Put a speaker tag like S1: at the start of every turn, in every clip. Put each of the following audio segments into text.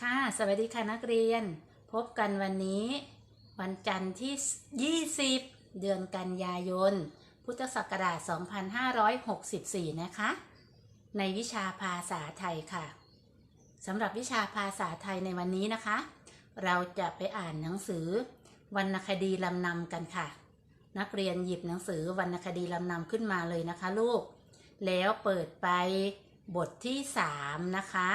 S1: ค่ะ สวัสดีค่ะนักเรียน พบกันวันนี้ วันจันทร์ที่ 20 เดือนกันยายน พุทธศักราช 2564 นะคะ ในวิชาภาษาไทยค่ะสำหรับวิชาภาษาไทยในวันนี้นะคะ เราจะไปอ่านหนังสือวรรณคดีลำนำกันค่ะ นักเรียนหยิบหนังสือวรรณคดีลำนำขึ้นมาเลยนะคะลูก แล้วเปิดไปบทที่ 3 นะคะ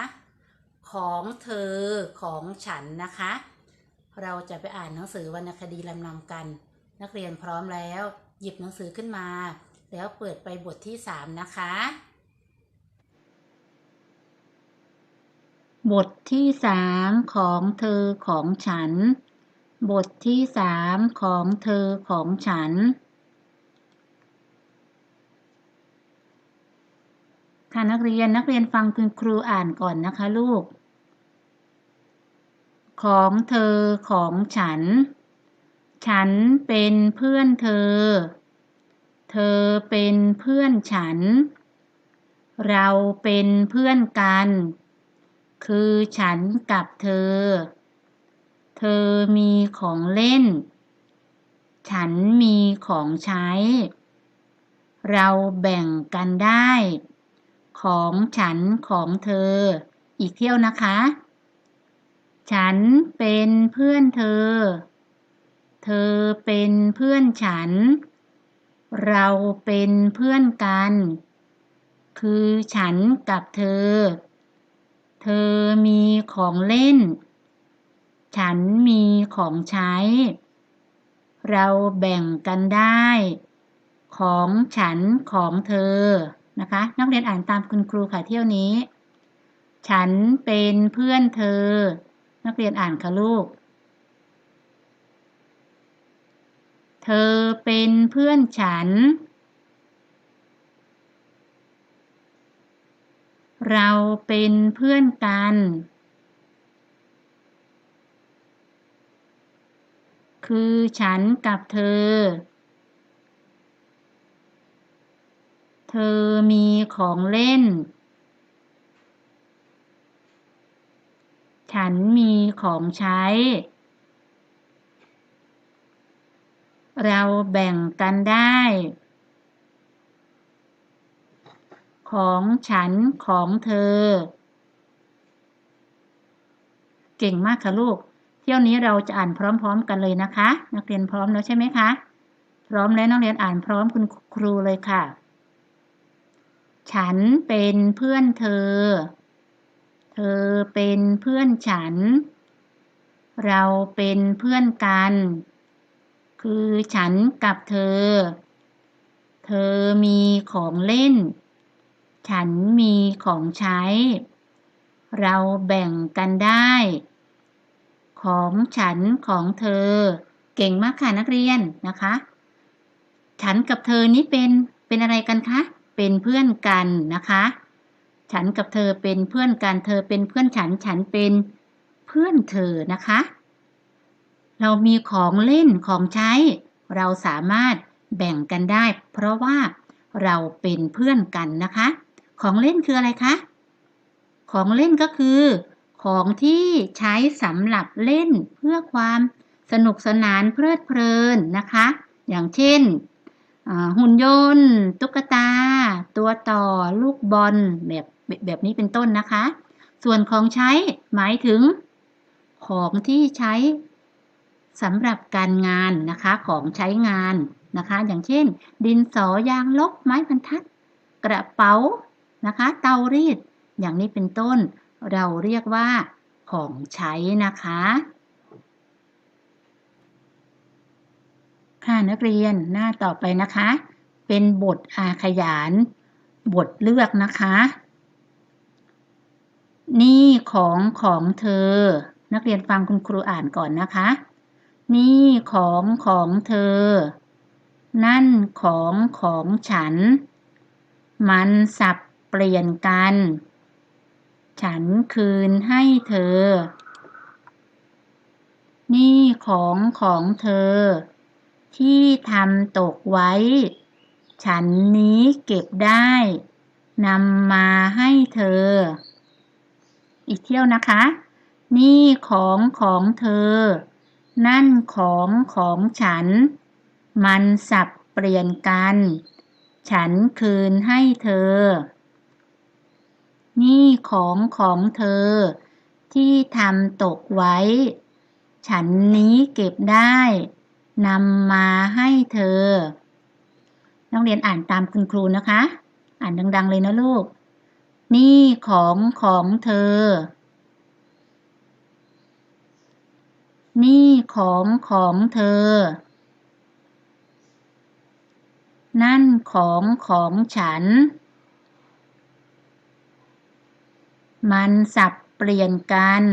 S1: ของเธอของฉันนะคะ เราจะไปอ่านหนังสือวรรณคดีลำนำกัน นักเรียนพร้อมแล้ว หยิบหนังสือขึ้นมา แล้วเปิดไปบทที่3นะคะ บทที่สามของเธอของฉัน บทที่สามของเธอของฉันค่ะนักเรียนนักเรียนฟังคุณครูอ่านก่อนนะคะลูก ของเธอของฉัน ฉันเป็นเพื่อนเธอ เธอเป็นเพื่อนฉัน เราเป็นเพื่อนกัน คือฉันกับเธอ เธอมีของเล่น ฉันมีของใช้ เราแบ่งกันได้ ของฉันของเธอ อีกเที่ยวนะคะ ฉันเป็นเพื่อนเธอ เธอเป็นเพื่อนฉัน เราเป็นเพื่อนกัน คือฉันกับเธอ เธอมีของเล่น ฉันมีของใช้ เราแบ่งกันได้ ของฉันของเธอ นะคะ นักเรียนอ่านตามคุณครูค่ะเที่ยวนี้ ฉันเป็นเพื่อนเธอ นักเรียนอ่านค่ะลูก เธอเป็นเพื่อนฉัน เราเป็นเพื่อนกัน คือฉันกับเธอ เธอมีของเล่น ฉันมีของใช้ เราแบ่งกันได้ ของฉันของเธอ เก่งมากค่ะลูก เที่ยวนี้เราจะอ่านพร้อมๆกันเลยนะคะ นักเรียนพร้อมแล้วใช่ไหมคะ พร้อมแล้วนักเรียนอ่านพร้อมคุณครูเลยค่ะ ฉันเป็นเพื่อนเธอ เธอเป็นเพื่อนฉัน เราเป็นเพื่อนกัน คือฉันกับเธอ เธอมีของเล่น ฉันมีของใช้ เราแบ่งกันได้ ของฉันของเธอ เก่งมากค่ะนักเรียนนะคะ ฉันกับเธอนี้เป็นเป็นอะไรกันคะ เป็นเพื่อนกันนะคะ ฉันกับเธอเป็นเพื่อนกัน เธอเป็นเพื่อนฉัน ฉันเป็นเพื่อนเธอนะคะ เรามีของเล่นของใช้ เราสามารถแบ่งกันได้ เพราะว่าเราเป็นเพื่อนกันนะคะ ของเล่นคืออะไรคะ ของเล่นก็คือ ของที่ใช้สำหรับเล่นเพื่อความสนุกสนานเพลิดเพลินนะคะ อย่างเช่นหุ่นยนต์ ตุ๊กตา ตัวต่อ ลูกบอลแบบ แบบนี้เป็นต้นนะคะ ส่วนของใช้หมายถึง ของที่ใช้สำหรับการงานนะคะของใช้งานนะคะ อย่างเช่น ดินสอยางลบไม้บรรทัด กระเป๋านะคะ เตารีด อย่างนี้เป็นต้น เราเรียกว่า ของใช้นะคะ ค่ะนักเรียนหน้าต่อไปนะคะ เป็นบทอาขยาน บทเลือกนะคะ นี่ของของเธอ นักเรียนฟังคุณครูอ่านก่อนนะคะ นี่ของของเธอ นั่นของของฉัน มันสับเปลี่ยนกัน ฉันคืนให้เธอ นี่ของของเธอ ที่ทำตกไว้ ฉันนี้เก็บได้นำมาให้เธอ อีกเที่ยวนะคะ นี่ของของเธอ นั่นของของฉัน มันสับเปลี่ยนกัน ฉันคืนให้เธอ นี่ของของเธอ ที่ทำตกไว้ ฉันนี้เก็บได้นำมาให้เธอ นักเรียนอ่านตามคุณครูนะคะ อ่านดัง ๆ เลยนะลูก นี่ของของเธอ นี่ของของเธอ นั่นของของฉัน มันสับเปลี่ยนกัน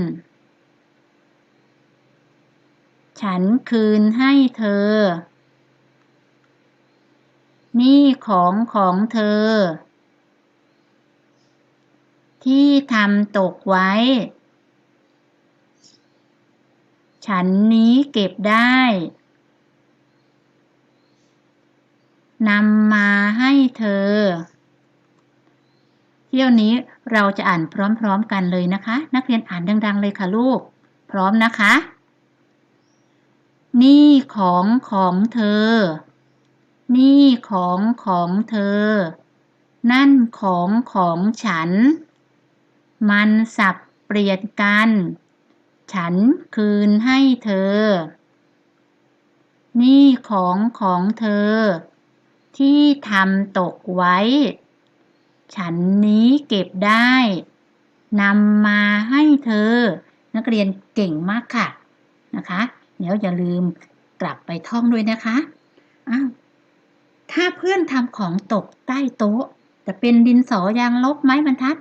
S1: ฉันคืนให้เธอ นี่ของของเธอ ที่ทำตกไว้ ฉันนี้เก็บได้นำมาให้เธอ เที่ยวนี้เราจะอ่านพร้อมๆกันเลยนะคะ นักเรียนอ่านดัง ๆ เลยค่ะลูก พร้อมนะคะ นี่ของของเธอ นี่ของของเธอ นั่นของของฉัน มันสับเปลี่ยนกัน ฉันคืนให้เธอ นี่ของของเธอ ที่ทำตกไว้ ฉันนี้เก็บได้นำมาให้เธอ นักเรียนเก่งมากค่ะนะคะเดี๋ยวอย่าลืมกลับไปท่องด้วยนะคะอ้าวถ้าเพื่อนทำของตกใต้โต๊ะ จะเป็นดินสอยางลบไม้บรรทัด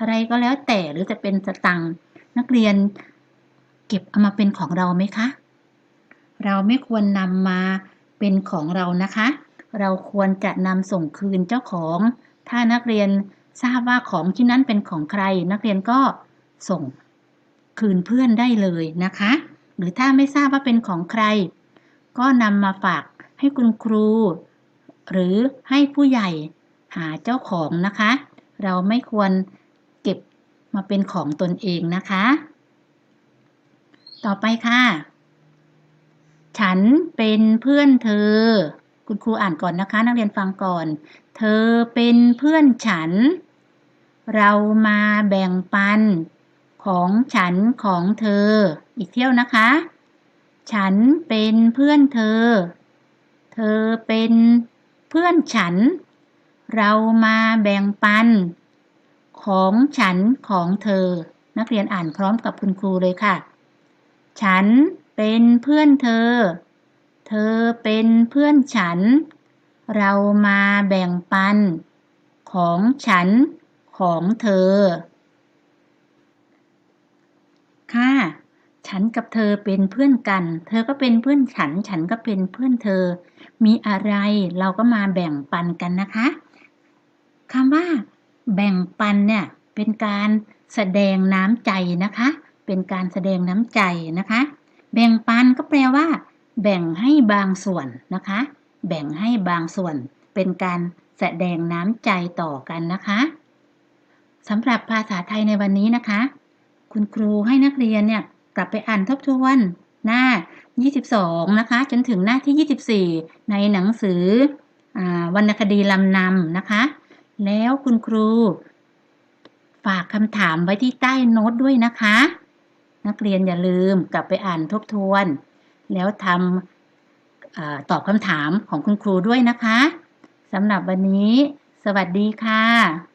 S1: อะไรก็แล้วแต่หรือจะเป็นสตังค์นักเรียนเก็บเอามาเป็นของเราไหมคะ เราไม่ควรนำมาเป็นของเรานะคะ เราควรจะนำส่งคืนเจ้าของ ถ้านักเรียนทราบว่าของที่นั้นเป็นของใคร นักเรียนก็ส่งคืนเพื่อนได้เลยนะคะ หรือถ้าไม่ทราบว่าเป็นของใคร ก็นำมาฝากให้คุณครู หรือให้ผู้ใหญ่หาเจ้าของนะคะ เราไม่ควร มาเป็นของตนเองนะคะ ต่อไปค่ะ ฉันเป็นเพื่อนเธอ คุณครูอ่านก่อนนะคะ นักเรียนฟังก่อน เธอเป็นเพื่อนฉัน เรามาแบ่งปันของฉันของเธอ อีกเที่ยวนะคะ ฉันเป็นเพื่อนเธอ เธอเป็นเพื่อนฉัน เรามาแบ่งปัน ของฉันของเธอ นักเรียนอ่านพร้อมกับคุณครูเลยค่ะ ฉันเป็นเพื่อนเธอ เธอเป็นเพื่อนฉัน เรามาแบ่งปัน ของฉันของเธอ ค่ะ ฉันกับเธอเป็นเพื่อนกัน เธอก็เป็นเพื่อนฉัน ฉันก็เป็นเพื่อนเธอ มีอะไรเราก็มาแบ่งปันกันนะคะคำว่า แบ่งปันเนี่ยเป็นการแสดงน้ำใจนะคะ เป็นการแสดงน้ำใจนะคะ แบ่งปันก็แปลว่า แบ่งให้บางส่วนนะคะ แบ่งให้บางส่วน เป็นการแสดงน้ำใจต่อกันนะคะสำหรับภาษาไทยในวันนี้นะคะ คุณครูให้นักเรียนเนี่ยกลับไปอ่านทบทวนหน้า 22 นะคะ จนถึงหน้าที่ 24 ในหนังสืออวรรณคดีลำนำนะคะ แล้วคุณครู ฝากคำถามไว้ที่ใต้โน้ตด้วยนะคะ นักเรียนอย่าลืมกลับไปอ่านทบทวน แล้วทำอตอบคำถามของคุณครูด้วยนะคะสำหรับวันนี้ สวัสดีค่ะ